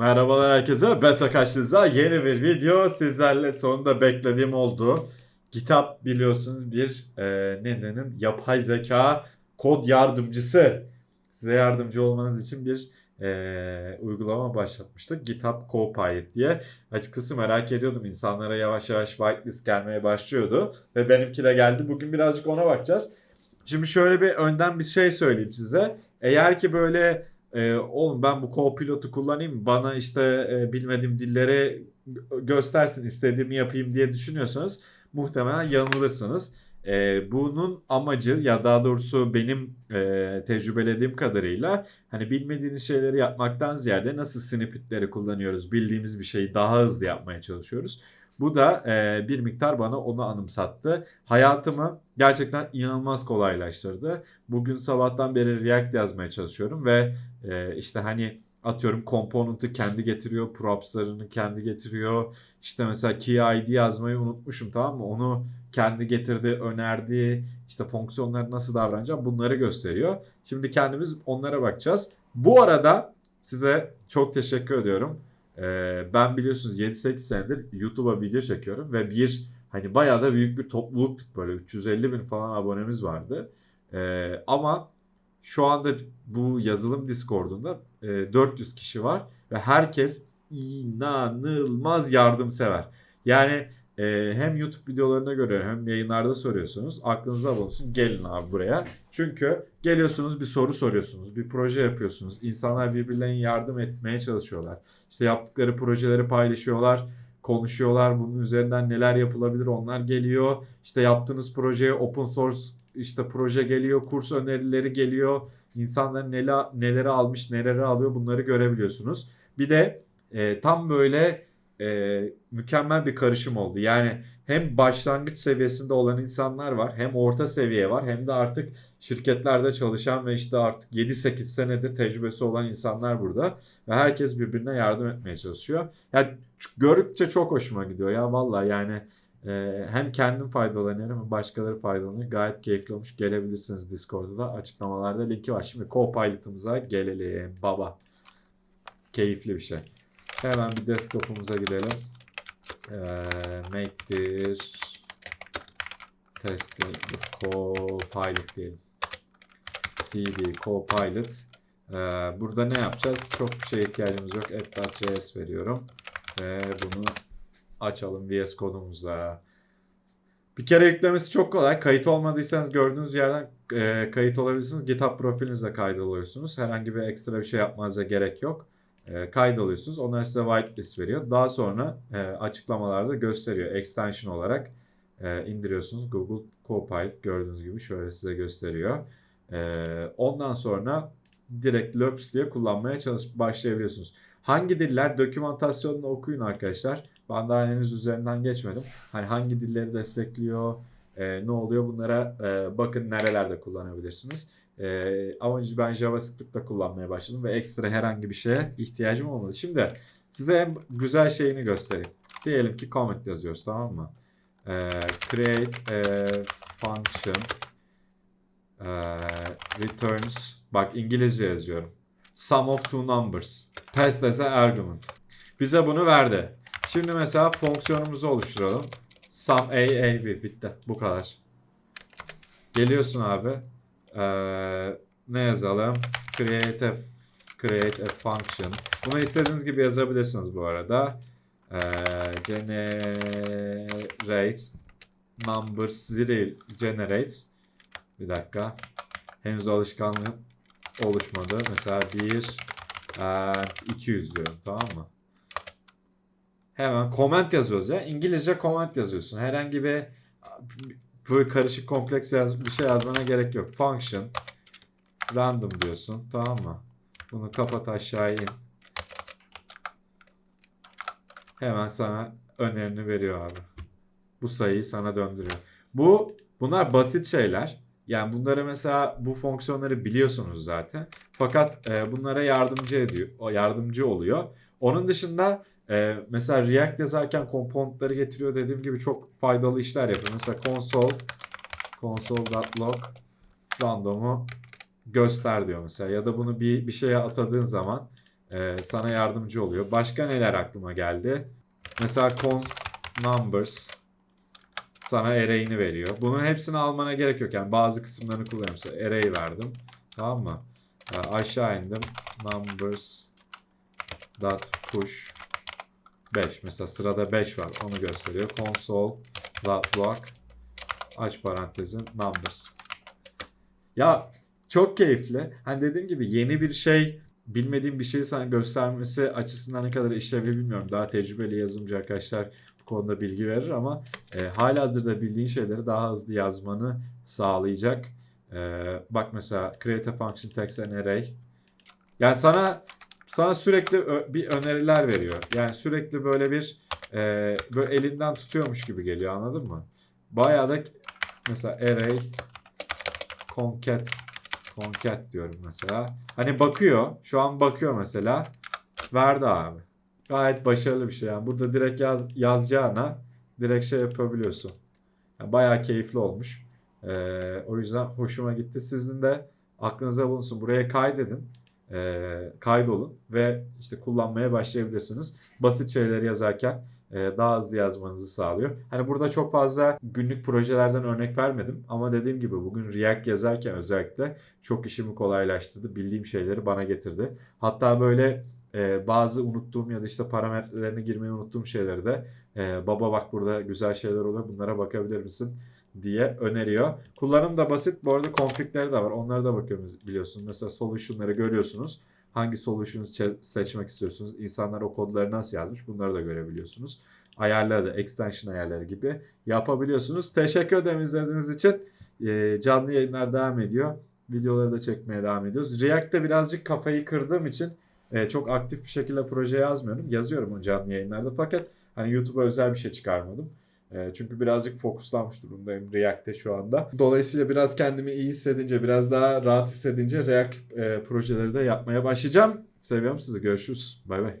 Merhabalar herkese. Beta kaçtığınızda yeni bir video sizlerle sonunda beklediğim oldu. GitHub biliyorsunuz bir e, ne dedim yapay zeka kod yardımcısı. Size yardımcı olmanız için bir e, uygulama başlatmıştık. GitHub Copilot diye. Açıkçası merak ediyordum. İnsanlara yavaş yavaş whitelist gelmeye başlıyordu. Ve benimki de geldi. Bugün birazcık ona bakacağız. Şimdi şöyle bir önden bir şey söyleyeyim size. Eğer ki böyle e, oğlum ben bu co-pilotu kullanayım bana işte e, bilmediğim dilleri gö- göstersin istediğimi yapayım diye düşünüyorsanız muhtemelen yanılırsınız. E, bunun amacı ya daha doğrusu benim e, tecrübelediğim kadarıyla hani bilmediğiniz şeyleri yapmaktan ziyade nasıl snippetleri kullanıyoruz bildiğimiz bir şeyi daha hızlı yapmaya çalışıyoruz. Bu da e, bir miktar bana onu anımsattı. Hayatımı gerçekten inanılmaz kolaylaştırdı. Bugün sabahtan beri React yazmaya çalışıyorum ve e, işte hani atıyorum component'ı kendi getiriyor, props'larını kendi getiriyor. İşte mesela key ID yazmayı unutmuşum tamam mı? Onu kendi getirdi, önerdi. İşte fonksiyonları nasıl davranacağım bunları gösteriyor. Şimdi kendimiz onlara bakacağız. Bu arada size çok teşekkür ediyorum. Ben biliyorsunuz 7-8 senedir YouTube'a video çekiyorum ve bir hani bayağı da büyük bir topluluktuk böyle 350 bin falan abonemiz vardı. Ama şu anda bu yazılım Discord'unda e, 400 kişi var ve herkes inanılmaz yardımsever. Yani e, hem YouTube videolarına göre hem yayınlarda soruyorsunuz. Aklınıza bulunsun gelin abi buraya. Çünkü geliyorsunuz bir soru soruyorsunuz. Bir proje yapıyorsunuz. İnsanlar birbirlerine yardım etmeye çalışıyorlar. İşte yaptıkları projeleri paylaşıyorlar. Konuşuyorlar. Bunun üzerinden neler yapılabilir onlar geliyor. İşte yaptığınız projeye open source işte proje geliyor. Kurs önerileri geliyor. İnsanlar neler, neleri almış neleri alıyor bunları görebiliyorsunuz. Bir de e, tam böyle e, mükemmel bir karışım oldu. Yani hem başlangıç seviyesinde olan insanlar var, hem orta seviye var, hem de artık şirketlerde çalışan ve işte artık 7-8 senedir tecrübesi olan insanlar burada ve herkes birbirine yardım etmeye çalışıyor. Yani gördükçe çok hoşuma gidiyor ya vallahi yani e, hem kendim faydalanıyorum hem başkaları faydalanıyor. Gayet keyifli olmuş. Gelebilirsiniz Discord'da da açıklamalarda linki var. Şimdi Copilot'ımıza gelelim baba. Keyifli bir şey. Hemen bir desktop'umuza gidelim. Ee, make'dir testing copilot diyelim. cd copilot. Ee, burada ne yapacağız? Çok bir şeye ihtiyacımız yok. app.js veriyorum. Ve bunu açalım VS kodumuzla. Bir kere yüklemesi çok kolay. Kayıt olmadıysanız gördüğünüz yerden e, kayıt olabilirsiniz. GitHub profilinizle kaydoluyorsunuz. Herhangi bir ekstra bir şey yapmanıza gerek yok e, kaydalıyorsunuz. Onlar size whitelist veriyor. Daha sonra e, açıklamalarda gösteriyor. Extension olarak e, indiriyorsunuz. Google Copilot gördüğünüz gibi şöyle size gösteriyor. E, ondan sonra direkt Löps diye kullanmaya çalış başlayabiliyorsunuz. Hangi diller? Dokümantasyonunu okuyun arkadaşlar. Ben daha henüz üzerinden geçmedim. Hani hangi dilleri destekliyor, e, ne oluyor bunlara e, bakın nerelerde kullanabilirsiniz. Ee, ama ben JavaScript'te kullanmaya başladım ve ekstra herhangi bir şeye ihtiyacım olmadı. Şimdi size en güzel şeyini göstereyim. Diyelim ki comment yazıyoruz tamam mı? Ee, create a function ee, returns bak İngilizce yazıyorum. Sum of two numbers. Passed as an argument. Bize bunu verdi. Şimdi mesela fonksiyonumuzu oluşturalım. Sum a, a, b. Bitti. Bu kadar. Geliyorsun abi. Ee, ne yazalım? Create a, create a function. Bunu istediğiniz gibi yazabilirsiniz bu arada. Ee, generates numbers zero generates bir dakika. Henüz alışkanlığı oluşmadı. Mesela 1 and 200 diyorum tamam mı? Hemen comment yazıyoruz ya. İngilizce comment yazıyorsun. Herhangi bir böyle karışık kompleks yaz, bir şey yazmana gerek yok. Function random diyorsun. Tamam mı? Bunu kapat aşağı in. Hemen sana önerini veriyor abi. Bu sayıyı sana döndürüyor. Bu bunlar basit şeyler. Yani bunları mesela bu fonksiyonları biliyorsunuz zaten. Fakat e, bunlara yardımcı ediyor, yardımcı oluyor. Onun dışında e, mesela React yazarken komponentleri getiriyor dediğim gibi çok faydalı işler yapıyor. Mesela console console.log random'u göster diyor mesela ya da bunu bir bir şeye atadığın zaman e, sana yardımcı oluyor. Başka neler aklıma geldi? Mesela const numbers sana array'ini veriyor. Bunun hepsini almana gerek yok. Yani bazı kısımlarını kullanıyorum. Mesela array verdim. Tamam mı? E, aşağı indim. Numbers dot push 5. Mesela sırada 5 var. Onu gösteriyor. Console dot log aç parantezin numbers. Ya çok keyifli. Hani dediğim gibi yeni bir şey bilmediğim bir şeyi sana göstermesi açısından ne kadar işlevli bilmiyorum. Daha tecrübeli yazılımcı arkadaşlar bu konuda bilgi verir ama e, halihazırda bildiğin şeyleri daha hızlı yazmanı sağlayacak. E, bak mesela create a function text and array. Yani sana sana sürekli bir öneriler veriyor. Yani sürekli böyle bir e, böyle elinden tutuyormuş gibi geliyor anladın mı? Bayağı da mesela array concat concat diyorum mesela. Hani bakıyor. Şu an bakıyor mesela. Verdi abi. Gayet başarılı bir şey. Yani burada direkt yaz, yazacağına direkt şey yapabiliyorsun. Yani bayağı keyifli olmuş. Ee, o yüzden hoşuma gitti. Sizin de aklınıza bulunsun. Buraya kaydedin. Ee, kaydolun ve işte kullanmaya başlayabilirsiniz. Basit şeyleri yazarken e, daha hızlı yazmanızı sağlıyor. Hani burada çok fazla günlük projelerden örnek vermedim ama dediğim gibi bugün React yazarken özellikle çok işimi kolaylaştırdı. Bildiğim şeyleri bana getirdi. Hatta böyle e, bazı unuttuğum ya da işte parametrelerini girmeyi unuttuğum şeyleri de e, baba bak burada güzel şeyler oluyor bunlara bakabilir misin diye öneriyor. Kullanım da basit. Bu arada config'leri de var. Onlara da bakıyoruz biliyorsunuz. Mesela solution'ları görüyorsunuz. Hangi solution'u seçmek istiyorsunuz? İnsanlar o kodları nasıl yazmış? Bunları da görebiliyorsunuz. Ayarları da extension ayarları gibi yapabiliyorsunuz. Teşekkür ederim izlediğiniz için. Ee, canlı yayınlar devam ediyor. Videoları da çekmeye devam ediyoruz. React'te birazcık kafayı kırdığım için e, çok aktif bir şekilde proje yazmıyorum. Yazıyorum o canlı yayınlarda fakat hani YouTube'a özel bir şey çıkarmadım. E, çünkü birazcık fokuslanmış durumdayım React'te şu anda. Dolayısıyla biraz kendimi iyi hissedince, biraz daha rahat hissedince React e, projeleri de yapmaya başlayacağım. Seviyorum sizi. Görüşürüz. Bay bay.